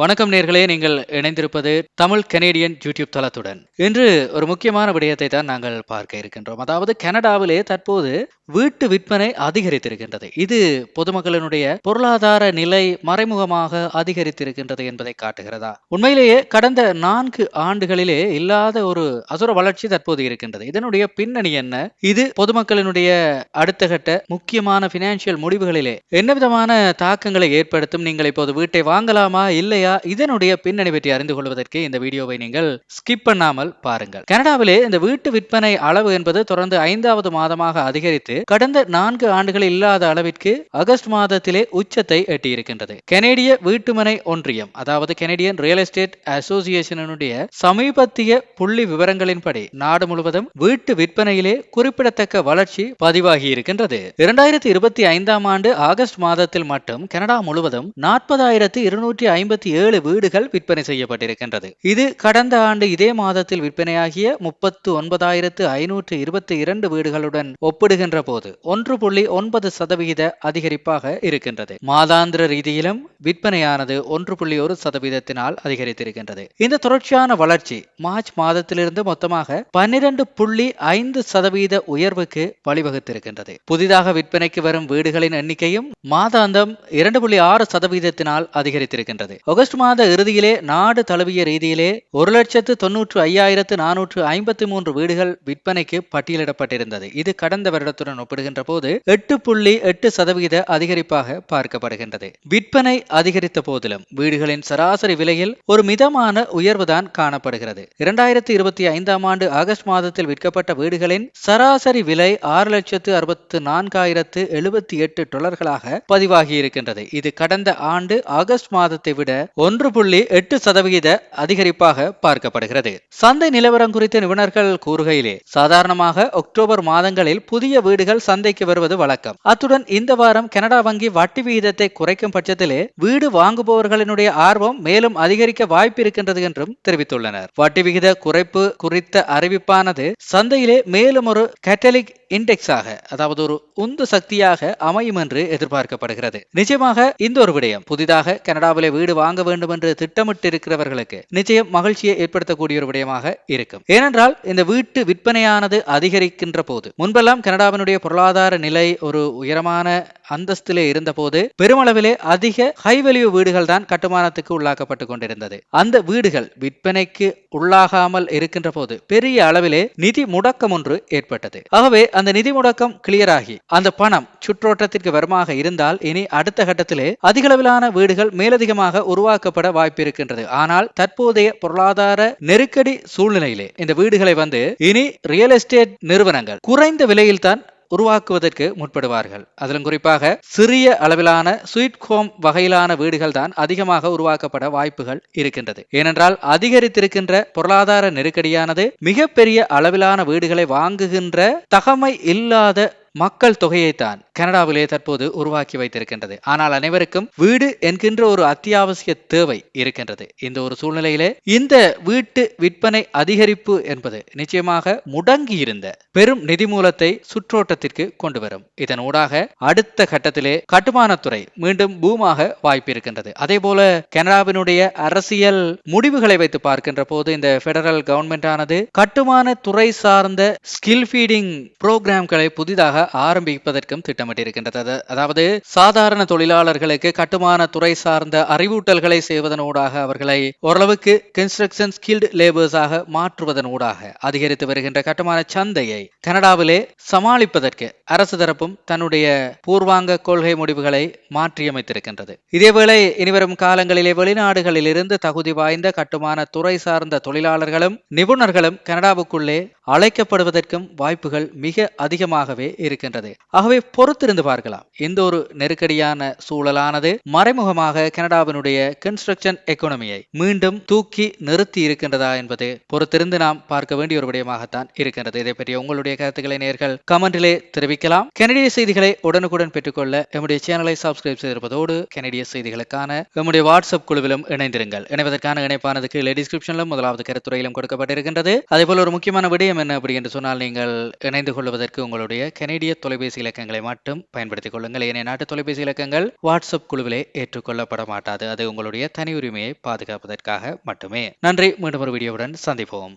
வணக்கம் நேர்களே நீங்கள் இணைந்திருப்பது தமிழ் கனேடியன் யூடியூப் தளத்துடன். இன்று ஒரு முக்கியமான விடயத்தை தான் நாங்கள் பார்க்க இருக்கின்றோம். அதாவது கனடாவிலே தற்போது வீட்டு விற்பனை அதிகரித்திருக்கின்றது. இது பொதுமக்களினுடைய பொருளாதார நிலை மறைமுகமாக அதிகரித்திருக்கின்றது என்பதை காட்டுகிறதா? உண்மையிலேயே கடந்த நான்கு ஆண்டுகளிலே இல்லாத ஒரு அசுர வளர்ச்சி தற்போது இருக்கின்றது. இதனுடைய பின்னணி என்ன? இது பொதுமக்களினுடைய அடுத்த கட்ட முக்கியமான பினான்சியல் முடிவுகளிலே என்ன விதமான தாக்கங்களை ஏற்படுத்தும்? நீங்கள் இப்போது வீட்டை வாங்கலாமா? இல்லையா? இதனுடைய பின்னணி பற்றி அறிந்து கொள்வதற்கு இந்த வீடியோவை நீங்கள் ஸ்கிப் பண்ணாமல் பாருங்கள். கனடாவிலே இந்த வீட்டு விற்பனை அளவு என்பது தொடர்ந்து ஐந்தாவது மாதமாக அதிகரித்து கடந்த நான்கு ஆண்டுகள் இல்லாத அளவிற்கு ஆகஸ்ட் மாதத்திலே உச்சத்தை எட்டியிருக்கின்றது. கனேடிய வீட்டுமனை ஒன்றியம் அதாவது கனேடியன் ரியல் எஸ்டேட் அசோசியேஷனுடைய சமீபத்திய புள்ளி விவரங்களின்படி நாடு முழுவதும் வீட்டு விற்பனையிலே குறிப்பிடத்தக்க வளர்ச்சி பதிவாகி இருக்கின்றது இரண்டாயிரத்தி இருபத்தி ஐந்தாம் ஆண்டு ஆகஸ்ட் மாதத்தில் மட்டும் கனடா முழுவதும் நாற்பதாயிரத்தி இருநூற்றி ஐம்பத்தி ஏழு வீடுகள் விற்பனை செய்யப்பட்டிருக்கின்றது. இது கடந்த ஆண்டு இதே மாதத்தில் விற்பனையாகிய முப்பத்து ஒன்பதாயிரத்து ஐநூற்று இருபத்தி இரண்டு வீடுகளுடன் ஒப்பிடுகின்ற போது ஒன்று புள்ளி ஒன்பது சதவிகித அதிகரிப்பாக இருக்கின்றது. மாதாந்திர ரீதியிலும் விற்பனையானது ஒன்று புள்ளி ஒரு சதவீதத்தினால் அதிகரித்திருக்கின்றது. இந்த தொடர்ச்சியான வளர்ச்சி மார்ச் மாதத்திலிருந்து மொத்தமாக பன்னிரண்டு புள்ளி ஐந்து சதவீத உயர்வுக்கு வழிவகுத்திருக்கின்றது. புதிதாக விற்பனைக்கு வரும் வீடுகளின் எண்ணிக்கையும் மாதாந்தம் இரண்டு புள்ளி ஆறு சதவீதத்தினால் அதிகரித்திருக்கின்றது. ஆகஸ்ட் மாத இறுதியிலே நாடு தழுவிய ரீதியிலே ஒரு லட்சத்து தொன்னூற்று ஐயாயிரத்து நானூற்று ஐம்பத்தி மூன்று வீடுகள் விற்பனைக்கு பட்டியலிடப்பட்டிருந்தது. இது கடந்த வருடத்துடன் ஒப்பிடுகின்ற போது எட்டு புள்ளி எட்டு சதவீத அதிகரிப்பாக பார்க்கப்படுகின்றது. விற்பனை அதிகரித்த போதிலும் வீடுகளின் சராசரி விலையில் ஒரு மிதமான உயர்வுதான் காணப்படுகிறது. இரண்டாயிரத்தி இருபத்தி ஐந்தாம் ஆண்டு ஆகஸ்ட் மாதத்தில் விற்கப்பட்ட வீடுகளின் சராசரி விலை ஆறு லட்சத்து அறுபத்து நான்காயிரத்து எழுபத்தி எட்டு டொலர்களாக பதிவாகி இருக்கின்றது இது கடந்த ஆண்டு ஆகஸ்ட் மாதத்தை விட ஒன்று புள்ளி எட்டு சதவிகித அதிகரிப்பாக பார்க்கப்படுகிறது. சந்தை நிலவரம் குறித்து நிபுணர்கள் கூறுகையிலே சாதாரணமாக அக்டோபர் மாதங்களில் புதிய வீடுகள் சந்தைக்கு வருவது வழக்கம். அத்துடன் இந்த வாரம் கனடா வங்கி வட்டி விகிதத்தை குறைக்கும் பட்சத்திலே வீடு வாங்குபவர்களினுடைய ஆர்வம் மேலும் அதிகரிக்க வாய்ப்பு இருக்கின்றது என்றும் தெரிவித்துள்ளனர். வட்டி விகித குறைப்பு குறித்த அறிவிப்பானது சந்தையிலே மேலும் ஒரு கேட்டலிக் இண்டெக்ஸாக அதாவது ஒரு உந்து சக்தியாக அமையும் என்று எதிர்பார்க்கப்படுகிறது. நிச்சயமாக இந்த ஒரு விடயம் புதிதாக கனடாவிலே வீடு வாங்க வேண்டும் என்று திட்டமிட்டு இருக்கிறவர்களுக்கு நிச்சயம் மகிழ்ச்சியை ஏற்படுத்தக்கூடிய ஒரு விடயமாக இருக்கும். ஏனென்றால் இந்த வீட்டு விற்பனையானது அதிகரிக்கின்ற போது முன்பெல்லாம் கனடாவினுடைய பொருளாதார நிலை ஒரு உயரமான அந்தஸ்திலே இருந்தபோது பெருமளவிலே அதிக ஹை வேல்யூ வீடுகள் தான் கட்டுமானத்துக்கு உள்ளாக்கப்பட்டு கொண்டிருந்தது. அந்த வீடுகள் விற்பனைக்கு உள்ளாகாமல் இருக்கின்ற போது பெரிய அளவிலே நிதி முடக்கம் ஒன்று ஏற்பட்டது. ஆகவே அந்த நிதி முடக்கம் கிளியர் ஆகி அந்த பணம் சுற்றோட்டத்திற்கு வருமாக இருந்தால் இனி அடுத்த கட்டத்திலே அதிகளவிலான வீடுகள் மேலதிகமாக உருவாக்கப்பட வாய்ப்பு இருக்கின்றது ஆனால் தற்போதைய பொருளாதார நெருக்கடி சூழ்நிலையிலே இந்த வீடுகளை வந்து இனி ரியல் எஸ்டேட் நிறுவனங்கள் குறைந்த விலையில் தான் உருவாக்குவதற்கு முற்படுவார்கள். அதிலும் குறிப்பாக சிறிய அளவிலான ஸ்வீட் ஹோம் வகையிலான வீடுகள் தான் அதிகமாக உருவாக்கப்பட வாய்ப்புகள் இருக்கின்றது. ஏனென்றால் அதிகரித்திருக்கின்ற பொருளாதார நெருக்கடியானது மிகப்பெரிய அளவிலான வீடுகளை வாங்குகின்ற தகமை இல்லாத மக்கள் தொகையை தான் கனடாவிலே தற்போது உருவாக்கி வைத்திருக்கின்றது. ஆனால் அனைவருக்கும் வீடு என்கின்ற ஒரு அத்தியாவசிய தேவை இருக்கின்றது. இந்த ஒரு சூழ்நிலையிலே இந்த வீட்டு விற்பனை அதிகரிப்பு என்பது நிச்சயமாக முடங்கி இருந்த பெரும் நிதி மூலத்தை சுற்றோட்டத்திற்கு கொண்டு வரும். இதன் ஊடாக அடுத்த கட்டத்திலே கட்டுமானத்துறை மீண்டும் பூமாக வாய்ப்பு இருக்கின்றது அதே போல கனடாவினுடைய அரசியல் முடிவுகளை வைத்து பார்க்கின்ற போது இந்த பெடரல் கவர்மெண்ட் ஆனது கட்டுமான துறை சார்ந்த ஸ்கில் ஃபீடிங் புரோகிராம்களை புதிதாக ஆரம்பிப்பதற்கும் திட்டமிட்டிருக்கின்றது. அதாவது சாதாரண தொழிலாளர்களுக்கு கட்டுமான துறை சார்ந்த அறிவூட்டல்களை செய்வதனூடாக அவர்களை ஓரளவுக்கு கன்ஸ்ட்ரக்ஷன் ஸ்கில்டு லேபர்ஸாக மாற்றுவதனூடாக அதிகரித்து வருகின்ற கட்டுமான சந்தையை கனடாவிலே சமாளிப்பதற்கு அரசு தரப்பும் தன்னுடைய பூர்வாங்க கொள்கை முடிவுகளை மாற்றியமைத்திருக்கின்றது. இதேவேளை இனிவரும் காலங்களிலே வெளிநாடுகளில் இருந்து தகுதி வாய்ந்த கட்டுமான துறை சார்ந்த தொழிலாளர்களும் நிபுணர்களும் கனடாவுக்குள்ளே அழைக்கப்படுவதற்கும் வாய்ப்புகள் மிக அதிகமாகவே இருக்கின்றது. ஆகவே பொறுத்திருந்து பார்க்கலாம். இந்த ஒரு நெருக்கடியான சூழலானது மறைமுகமாக கனடாவினுடைய கன்ஸ்ட்ரக்ஷன் எக்கனமியை மீண்டும் தூக்கி நிறுத்தி இருக்கின்றதா என்பது பொறுத்திருந்து நாம் பார்க்க வேண்டிய ஒரு விடயமாகத்தான் இருக்கின்றது. இதை பற்றி உங்களுடைய கருத்துக்களை நேர்கள் கமெண்டிலே தெரிவிக்கலாம். கனடிய செய்திகளை உடனுக்குடன் பெற்றுக்கொள்ள எம்முடைய சேனலை சப்ஸ்கிரைப் செய்திருப்பதோடு கனடிய செய்திகளுக்கான எம்முடைய வாட்ஸ்அப் குழுவிலும் இணைந்திருங்கள். இணைவதற்கான இணைப்பானது கீழே டிஸ்கிரிப்ஷனிலும் முதலாவது கருத்துறையிலும் கொடுக்கப்பட்டிருக்கின்றது. அதே போல ஒரு முக்கியமான விடயம் விஷயம் என்ன அப்படி என்று சொன்னால் நீங்கள் இணைந்து கொள்வதற்கு உங்களுடைய கனேடிய தொலைபேசி இலக்கங்களை மட்டும் பயன்படுத்திக் கொள்ளுங்கள். ஏனைய நாட்டு தொலைபேசி இலக்கங்கள் வாட்ஸ்அப் குழுவிலே ஏற்றுக்கொள்ளப்பட மாட்டாது. அது உங்களுடைய தனி உரிமையை பாதுகாப்பதற்காக மட்டுமே. நன்றி. மீண்டும் ஒரு வீடியோவுடன் சந்திப்போம்.